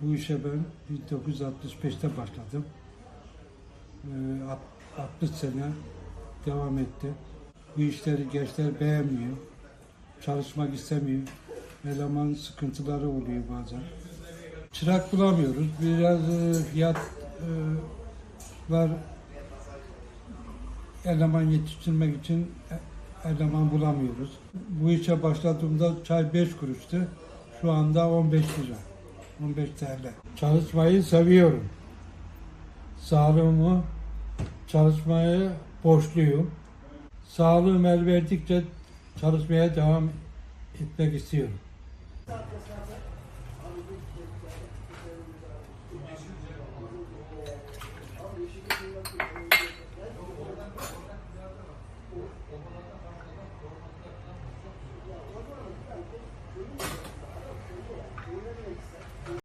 Bu işe ben 1965'te başladım. Ee, alt- 60 sene devam etti. Bu işleri gençler beğenmiyor. Çalışmak istemiyor. Eleman sıkıntıları oluyor bazen. Çırak bulamıyoruz. Biraz e, fiyatlar eleman yetiştirmek için eleman bulamıyoruz. Bu işe başladığımda çay 5 kuruştu. Şu anda 15 lira. 15 TL. Çalışmayı seviyorum. Sağlığımı çalışmaya borçluyum. Sağlığım el verdikçe çalışmaya devam etmek istiyorum.